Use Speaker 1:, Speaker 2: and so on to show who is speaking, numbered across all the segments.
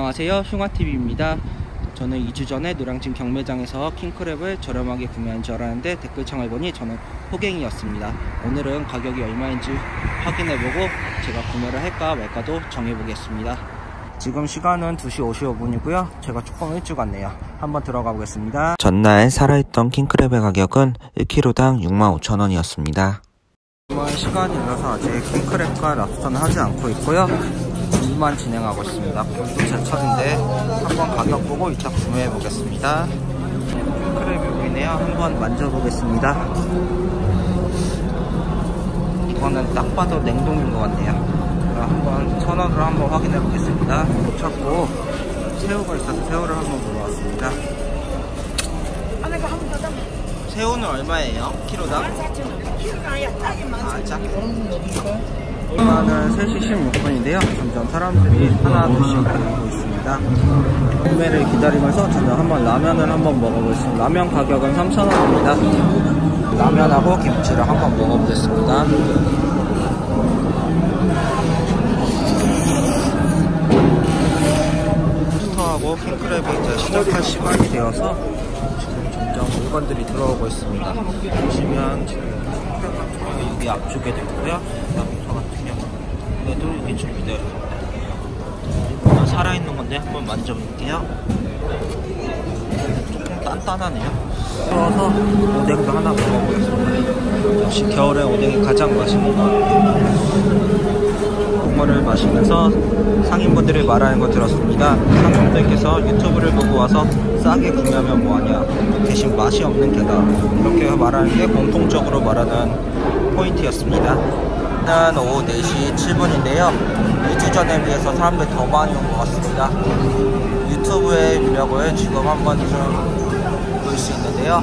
Speaker 1: 안녕하세요. 흉화TV입니다. 저는 2주 전에 노량진 경매장에서 킹크랩을 저렴하게 구매한 줄 알았는데 댓글창을 보니 저는 호갱이었습니다. 오늘은 가격이 얼마인지 확인해보고 제가 구매를 할까 말까도 정해보겠습니다. 지금 시간은 2시 55분이고요. 제가 조금 일찍 왔네요. 한번 들어가 보겠습니다. 전날 살아있던 킹크랩의 가격은 1kg당 65,000원이었습니다. 지금은 시간이 늦어서 아직 킹크랩과 랍스터는 하지 않고 있고요 일만 진행하고 있습니다. 굴도 제철인데 한번 가격 보고 이따 구매해 보겠습니다. 크랩이 보이네요. 한번 만져보겠습니다. 이거는 딱 봐도 냉동인 것 같네요. 한번 천원으로 한번 확인해 보겠습니다. 못 찾고 새우가 있어서 새우를 한번 물어봤습니다. 새우는 얼마예요? 키로당? 아, 작게. 시간은 3시 16분인데요. 점점 사람들이 하나 둘씩 모이고 있습니다. 구매를 기다리면서 저는 한번 라면을 한번 먹어보겠습니다. 라면 가격은 3,000원입니다. 라면하고 김치를 한번 먹어보겠습니다. 스토하고 킹크랩이 이제 시작할 시간이 되어서 지금 점점 물건들이 들어오고 있습니다. 보시면 지금 여기 앞쪽에 있고요. 경우는 이게 준비되어 있습니다. 살아있는 건데 한번 만져볼게요. 조금 단단하네요. 그래서 오뎅도 하나 먹어보겠습니다. 역시 겨울에 오뎅이 가장 맛있는 것 같아요. 국물을 마시면서 상인분들이 말하는 거 들었습니다. 상인분들께서 유튜브를 보고 와서 싸게 구매하면 뭐하냐 대신 맛이 없는 게다 이렇게 말하는 게 공통적으로 말하는 포인트였습니다. 일단 오후 4시 7분인데요. 2주 전에 비해서 사람들이 더 많이 온 것 같습니다. 유튜브의 위력을 지금 한 번쯤 볼수 있는데요.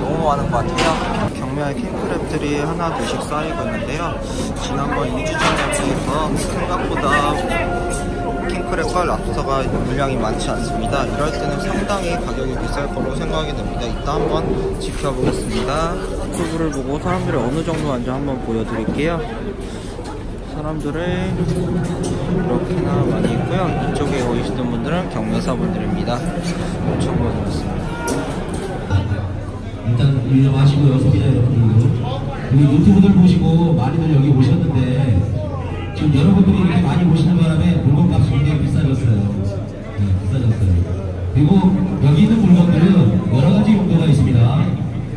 Speaker 1: 너무 많은 것 같아요. 경매할 킹크랩들이 하나 둘씩 쌓이고 있는데요. 지난번 2주 전에 비해서 생각보다 킹크랩과 랍스터가 물량이 많지 않습니다. 이럴 때는 상당히 가격이 비쌀 거로 생각이 됩니다. 이따 한번 지켜보겠습니다. 유튜브를 보고 사람들이 어느 정도 왔는지 한번 보여드릴게요. 사람들을 이렇게나 많이 있고요. 이쪽에 오시는 분들은 경매사분들입니다. 엄청 많이 왔습니다.
Speaker 2: 일단 일어나시고요 소비자 여러분들도 우리 유튜브들 보시고 많이들 여기 오셨는데 지금 여러분들이 이렇게 많이 오시는 바람에 물건값이 굉장히 비싸졌어요. 네, 비싸졌어요. 그리고 여기 있는 물건들은 여러 가지 용도가 있습니다.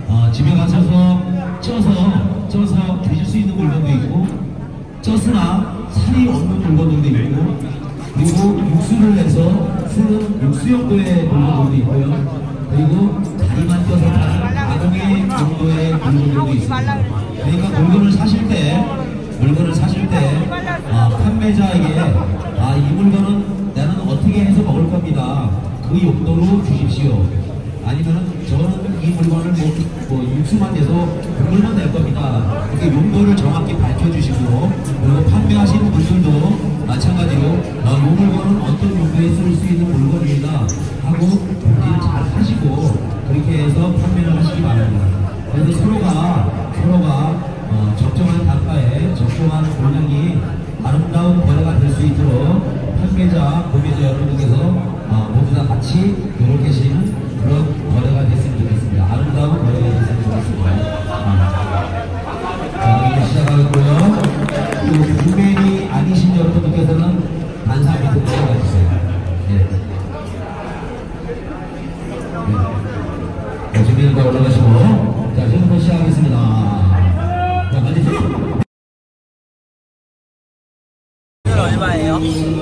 Speaker 2: 아, 집에 가셔서 쪄서 쪄서 드실 수 있는 물건도 있고 쪄으나 살이 없는 물건들도 있고 그리고 육수를 내서 쓰는 육수 용도의 물건들도 있고요. 그리고 다리만 파는 가공의 용도의 물건들도 있습니다. 그러니까 물건을 사실 때, 물건을 사실 때, 아, 판매자에게, 아, 이 물건은 나는 어떻게 해서 먹을 겁니다. 그 용도로 주십시오. 아니면은 저는 이 물건을 뭐, 뭐 육수만 내서 국물만 낼 겁니다. 이렇게 용도를 정확히 밝혀주시고, 그리고 판매하시는 분들도 마찬가지로, 아, 이 물건은 어떤 용도에 쓸 수 있는 물건입니다. 판매자, 구매자 여러분들께서 어, 모두 다 같이 노력하시는 그런 거래가 됐으면 좋겠습니다. 아름다운 거래가 됐으면 좋겠습니다. 음. 자, 이제 시작하고요. 또 구매인이 아니신 여러분들께서는 단상 밑에 들어가 주세요. 네. 네. 준비가 올라가시고 자 지금부터 시작하겠습니다 자 앉으세요
Speaker 1: 얼마예요?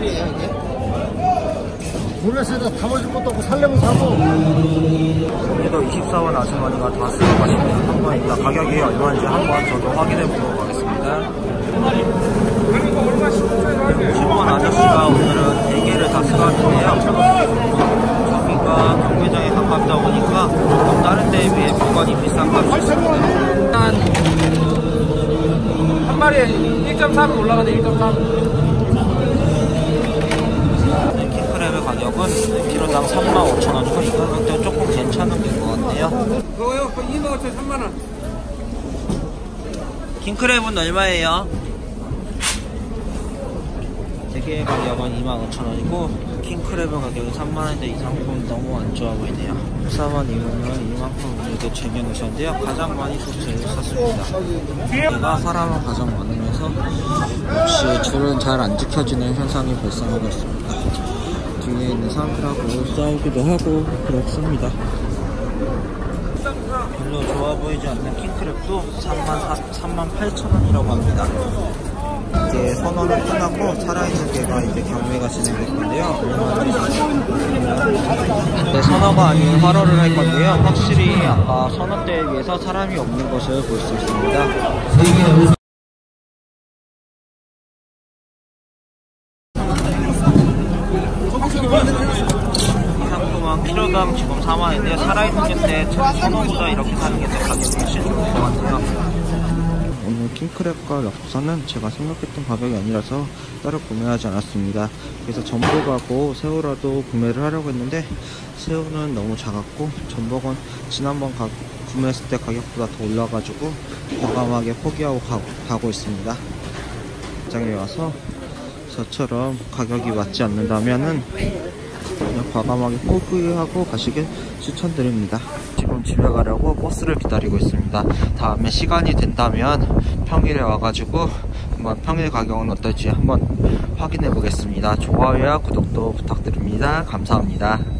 Speaker 3: 갈이에요 이게? 몰랐어요 담아줄 것도 없고 살려면 사고
Speaker 1: 오늘도 24원 아주머니가 다 쓰고 가십니다. 한번 이따 가격이 얼마인지 한번 저도 확인해 보도록 하겠습니다. 50원 아저씨가 오늘은 4개를 다 쓰갔는데요. 저기가 경매장에 가깝다 보니까 조금 다른 데에 비해 물건이 비싼 값이 있습니다.
Speaker 4: 한 마리에 1.3 올라가네 1.3
Speaker 1: 가격은 1kg당 35,000원이고 이 가격도 조금 괜찮은 게 것 같네요.
Speaker 4: 그거요? 그 2만 5천 3만 원
Speaker 1: 킹크랩은 얼마예요? 대게 가격은 25,000원이고 킹크랩의 가격은 3만원인데 이 상품 너무 안 좋아 보이네요 14만 이면은 이만큼 이렇게 쟁여놓으셨는데요 가장 많이 소스를 샀습니다 제가 사람은 가장 많으면서 역시 줄은 잘 안 지켜지는 현상이 발생하고 있습니다 사람들하고 싸우기도 하고 그렇습니다 별로 좋아 보이지 않는 킹크랩도 3만, 3만 8천 원이라고 합니다. 이제 선언을 끝나고 살아있는 개가 이제 경매가 진행될 건데요. 네, 선어가 아닌 활어를 할 건데요. 확실히 아까 선어 때에 비해서 사람이 없는 것을 볼 수 있습니다. 1kg당 지금 4만인데 살아있는 게때 천원보다 이렇게 사는 게 가격이 훨씬 좋을 것 같아요. 오늘 킹크랩과 랍사는 제가 생각했던 가격이 아니라서 따로 구매하지 않았습니다. 그래서 전복하고 새우라도 구매를 하려고 했는데 새우는 너무 작았고 전복은 지난번 가, 구매했을 때 가격보다 더 올라가지고 과감하게 포기하고 가, 가고 있습니다. 장에 와서 저처럼 가격이 맞지 않는다면은 과감하게 포기하고 가시길 추천드립니다. 지금 집에 가려고 버스를 기다리고 있습니다. 다음에 시간이 된다면 평일에 와가지고 한번 평일 가격은 어떨지 한번 확인해 보겠습니다. 좋아요와 구독도 부탁드립니다. 감사합니다.